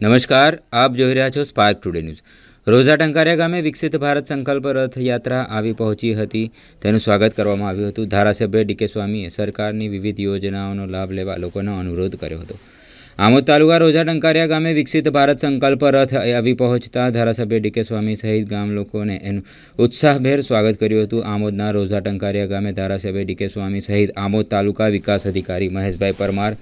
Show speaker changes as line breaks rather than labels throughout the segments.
નમસ્કાર આપ જોઈ રહ્યા છો spark today news Roza Tankariya ગામે વિકસિત ભારત સંકલ્પ રથયાત્રા આવી પહોંચી હતી તેનું સ્વાગત કરવામાં આવ્યું હતું ધારાસભ્ય ડીકે સ્વામીએ સરકારની વિવિધ યોજનાઓનો લાભ લેવા લોકોનો અનુરોધ કર્યો હતો આમોદ તાલુકા રોઝા ટંકારિયા ગામે વિકસિત ભારત સંકલ્પ રથ આવી પહોંચતા ધારાસભ્ય ડીકે સ્વામી સહિત ગામ લોકોને એનું ઉત્સાહભેર સ્વાગત કર્યું હતું આમોદના રોઝા ટંકારિયા ગામે ધારાસભ્ય ડીકે સ્વામી સહિત આમોદ તાલુકા વિકાસ અધિકારી મહેશભાઈ પરમાર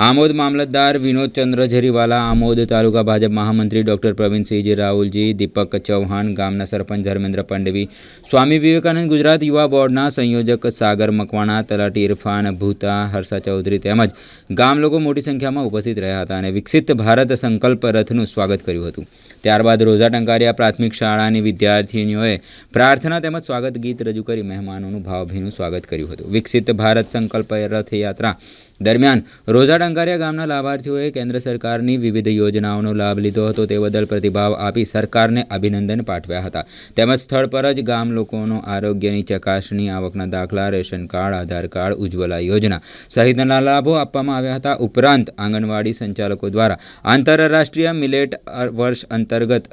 આમોદ મામલતદાર વિનોદ ચંદ્ર ઝરીવાલા આમોદ તાલુકા ભાજપ મહામંત્રી ડૉક્ટર પ્રવીણસિંહજી રાહુલજી દીપક ચૌહાણ ગામના સરપંચ ધર્મેન્દ્ર પંડવી સ્વામી વિવેકાનંદ ગુજરાત યુવા બોર્ડના સંયોજક સાગર મકવાણા તલાટી ઇરફાન ભૂતા હર્ષા ચૌધરી તેમજ ગામ લોકો મોટી સંખ્યામાં ઉપસ્થિત રહ્યા હતા અને વિકસિત ભારત સંકલ્પ રથનું સ્વાગત કર્યું હતું ત્યારબાદ રોઝા ટંકારિયા પ્રાથમિક શાળાની વિદ્યાર્થીનીઓએ પ્રાર્થના તેમજ સ્વાગત ગીત રજૂ કરી મહેમાનોનું ભાવભીનું સ્વાગત કર્યું હતું વિકસિત ભારત સંકલ્પ રથયાત્રા દરમિયાન રોજા ડંકારિયા ગામના લાભાર્થીઓએ કેન્દ્ર સરકારની વિવિધ યોજનાઓનો લાભ લીધો હતો તે બદલ પ્રતિભાવ આપી સરકારને અભિનંદન પાઠવ્યા હતા તેમજ સ્થળ પર જ ગામ લોકોનો આરોગ્યની ચકાસણી આવકના દાખલા ration card Aadhaar card Ujjwala યોજના સહિતના લાભો આપવામાં આવ્યા હતા ઉપરાંત આંગણવાડી સંચાલકો દ્વારા આંતરરાષ્ટ્રીય મિલેટ વર્ષ અંતર્ગત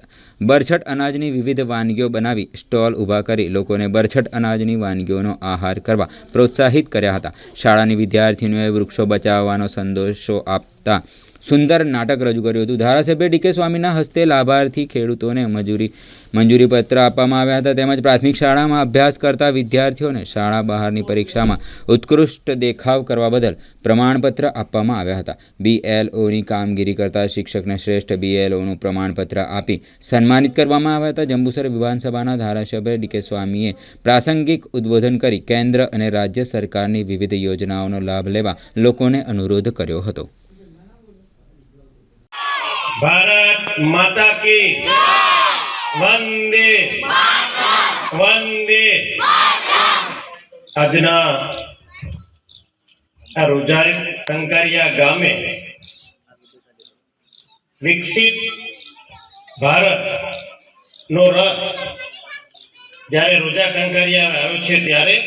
બરછટ અનાજની વિવિધ વાનગીઓ બનાવી સ્ટોલ ઊભા કરી લોકોને બરછટ અનાજની વાનગીઓનો આહાર કરવા પ્રોત્સાહિત કર્યા હતા શાળાની વિદ્યાર્થીનીઓએ વૃક્ષો બચાવવાનો સંદેશો આપતા સુંદર નાટક રજૂ કર્યું હતું ધારાસભ્ય ડીકે સ્વામીના હસ્તે લાભાર્થી ખેડૂતોને મજૂરી મંજૂરીપત્ર આપવામાં આવ્યા હતા તેમજ પ્રાથમિક શાળામાં અભ્યાસ કરતા વિદ્યાર્થીઓને શાળા બહારની પરીક્ષામાં ઉત્કૃષ્ટ દેખાવ કરવા બદલ પ્રમાણપત્ર આપવામાં આવ્યા હતા બીએલઓની કામગીરી કરતા શિક્ષકને શ્રેષ્ઠ બીએલઓનું પ્રમાણપત્ર આપી સન્માનિત કરવામાં આવ્યા હતા જંબુસર વિધાનસભાના ધારાસભ્ય ડીકે સ્વામીએ પ્રાસંગિક ઉદ્બોધન કરી કેન્દ્ર અને રાજ્ય સરકારની વિવિધ યોજનાઓનો લાભ લેવા લોકોને અનુરોધ કર્યો હતો
माता की वंदे वंदे अजना गामे विकसित भारत नो रथ जारे रोजा कंकरिया तेरे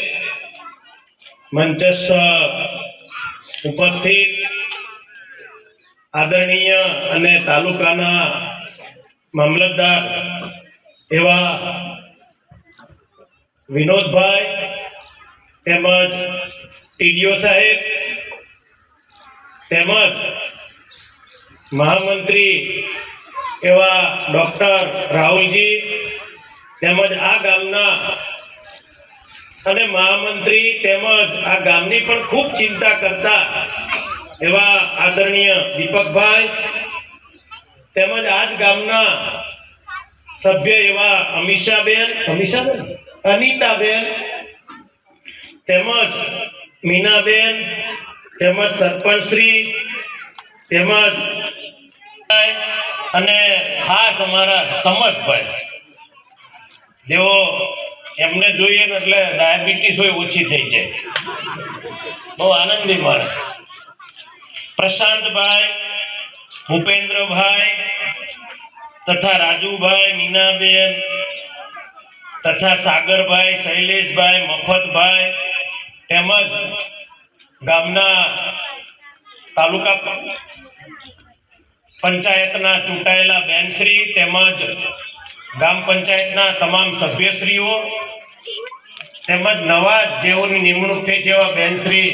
मंचस्थ उपस्थित આદરણીય અને તાલુકાના મામલતદાર એવા વિનોદભાઈ તેમજ ટીડીઓ સાહેબ તેમજ મહામંત્રી એવા ડૉક્ટર રાહુલજી તેમજ આ ગામના અને મહામંત્રી તેમજ આ ગામની પણ ખૂબ ચિંતા કરતા એવા આદરણીય દીપકભાઈ તેમજ આજ ગામના સભ્ય એવા અમીષાબેન અમીષાબેન અનિતાબેન તેમજ મીનાબેન તેમજ સરપંચશ્રી તેમજ અને ખાસ અમારા સમર્થભાઈ જેઓ એમને જોઈએ એટલે ડાયાબિટીસ હોય ઓછી થઈ જાય બહુ આનંદી માણસ પ્રશાંતભાઈ ભૂપેન્દ્રભાઈ તથા રાજુભાઈ મીનાબેન તથા સાગરભાઈ શૈલેષભાઈ મફતભાઈ તેમજ ગામના તાલુકા પંચાયતના ચૂંટાયેલા બેનશ્રી તેમજ ગ્રામ પંચાયતના તમામ સભ્યશ્રીઓ તેમજ નવા જેઓની નિમણૂક થઈ જેવા બેનશ્રી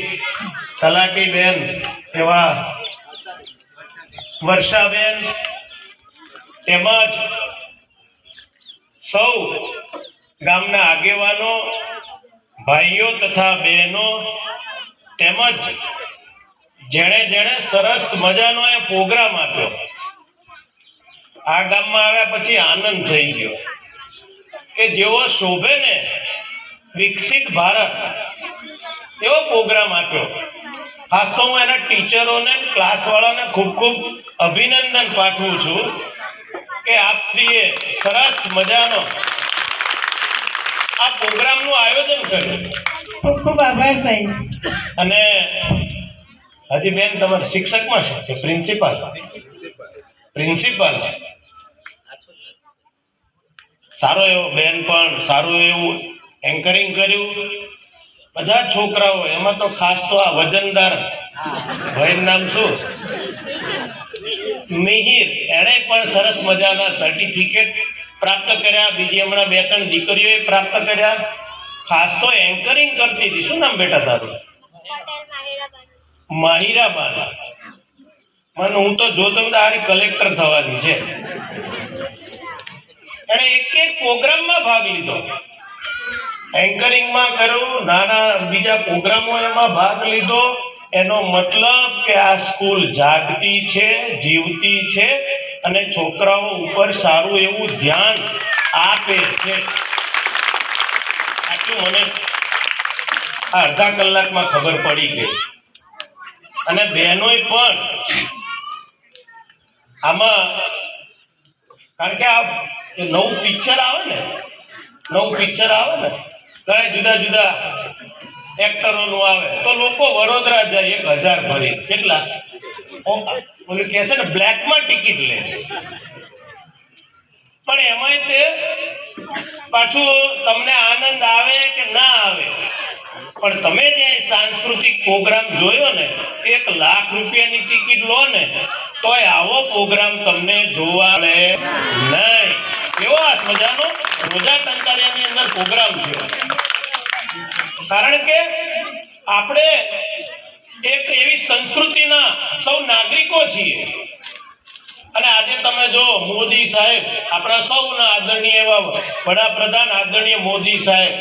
તલાટીબેન એવા વર્ષાબેન તેમજ સૌ ગામના આગેવાનો ભાઈઓ તથા બહેનો તેમજ જેણે જેણે સરસ મજાનો એ પ્રોગ્રામ આપ્યો આ ગામમાં આવ્યા પછી આનંદ થઈ ગયો કે જેવો શોભે ને વિકસિત ભારત એવો પ્રોગ્રામ આપ્યો
ખાસ તો હું એના ટીચરોને ક્લાસવાળાને
ખૂબ ખૂબ અભિનંદન પાઠવું છું કે આપ શ્રીએ સરસ મજાનો આ પ્રોગ્રામનું આયોજન કર્યું ખૂબ ખૂબ આભાર સાહેબ અને હજી બેન તમારે શિક્ષકમાં શું છે પ્રિન્સિપાલ પ્રિન્સિપાલ છે સારો એવો બેન પણ સારું એવું એન્કરિંગ કર્યું બધા છોકરાઓ એમાં તો ખાસ તો આ વજનદાર ભાઈનું નામ શું મિહિર એણે પણ સરસ મજાના સર્ટિફિકેટ પ્રાપ્ત કર્યા બીજી હમણાં બે ત્રણ દીકરીઓએ પ્રાપ્ત કર્યા ખાસ તો એન્કરિંગ કરતી હતી શું નામ બેટા તારું માહિરાબાન મને હું તો જોતો તારી કલેક્ટર થવાની છે એણે એક એક પ્રોગ્રામમાં ભાગ લીધો એન્કરિંગમાં કરું નાના બીજા પ્રોગ્રામો એમાં ભાગ લીધો એનો મતલબ કે આ સ્કૂલ જાગતી છે જીવતી છે અને છોકરાઓ ઉપર સારું એવું ધ્યાન આપે છે આટલું મને અડધા કલાકમાં ખબર પડી ગઈ અને બહેનોએ પણ આમાં કારણ કે આ નવું પિક્ચર આવે ને નવું પિક્ચર આવે ને ઘણા જુદા જુદા એક્ટરોનું આવે તો લોકો વડોદરા જાય એક હજાર ભરી કેટલા ઓલે કહે છે ને બ્લેકમાં ટિકિટ લે પણ એમાંય તે પાછું તમને આનંદ આવે કે ના આવે પણ તમે જે સાંસ્કૃતિક પ્રોગ્રામ જોયો ને એક લાખ રૂપિયાની ટિકિટ લો ને તોય આવો પ્રોગ્રામ તમને જોવા મળે નહીં એવો આ મજાનો રોજા ટંકારિયાની અંદર પ્રોગ્રામ થયો કારણ કે આપણે એક એવી સંસ્કૃતિના સૌ નાગરિકો છીએ અને આજે તમે જો મોદી સાહેબ આપણા સૌના આદરણીય એવા વડાપ્રધાન આદરણીય મોદી સાહેબ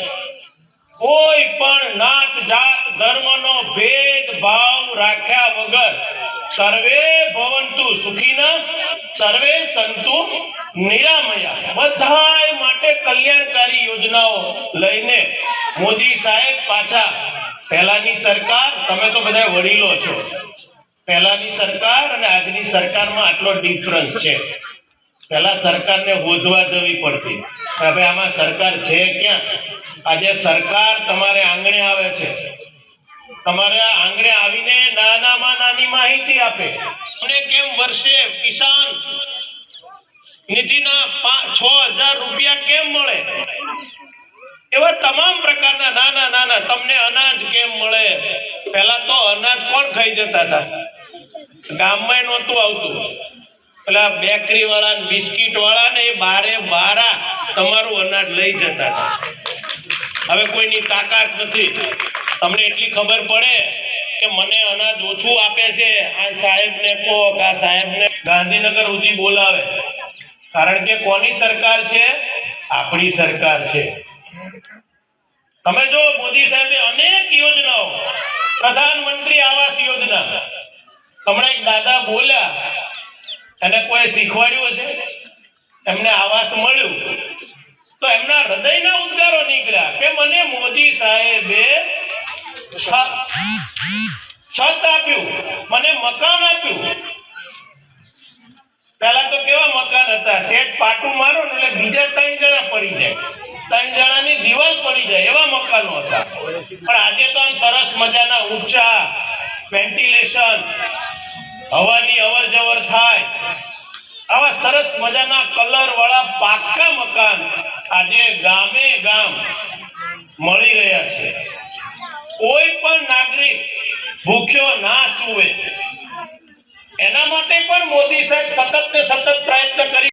કોઈ પણ નાત જાત ધર્મનો ભેદ ભાવ રાખ્યા વગર સર્વે ભવંતુ સુખીના સર્વે સંતુ વડીલો છો પહેલાની સરકાર અને આજની સરકારમાં આટલો ડિફરન્સ છે પહેલા સરકારને હોદવા જવી પડતી હવે આમાં સરકાર છે ક્યાં આજે સરકાર તમારે આંગણે આવે છે તમારે આંગણે આવીને નાનામાં નાની માહિતી આપે અને કેમ વર્ષે કિસાન નિધિના છ હજાર રૂપિયા કેમ મળે એવા તમામ પ્રકારના નાના નાના તમને અનાજ કેમ મળે પેલા તો અનાજ કોણ ખાઈ જતા હતા ગામમાં નહોતું આવતું પેલા બેકરી વાળા બિસ્કીટ વાળા ને બારે બારા તમારું અનાજ લઈ જતા હતા હવે કોઈની તાકાત નથી તમને એટલી ખબર પડે કે મને અનાજ ઓછું આપે છે આ સાહેબને કહો આ સાહેબને ગાંધીનગર સુધી બોલાવે કારણ કે કોની સરકાર છે આપણી સરકાર છે તમે જો મોદી સાહેબે અનેક યોજનાઓ પ્રધાનમંત્રી આવાસ યોજના તમને એક દાદા બોલ્યા એને કોઈ શીખવાડ્યું છે એમને આવાસ મળ્યું તો એમના હૃદયના ઉદ્ગારો નીકળ્યા કે મને મોદી સાહેબે છત આપ્યું મને મકાન આપ્યું પહેલા તો કેવા મકાન હતા શેઠ પાટું મારો ને એટલે બીજા ત્રણ જણા પડી જાય ત્રણ જણાની દિવાલ પડી જાય એવા મકાનો હતા પણ આજે તો સરસ મજાના ઊંચા વેન્ટિલેશન હવાની અવર જવર થાય આવા સરસ મજાના કલર વાળા પાકા મકાન આજે ગામે ગામ મળી રહ્યા છે કોઈ પણ નાગરિક ભૂખ્યો ના સુવે
એના માટે પણ મોદી સાહેબ સતત ને સતત પ્રયત્ન કરી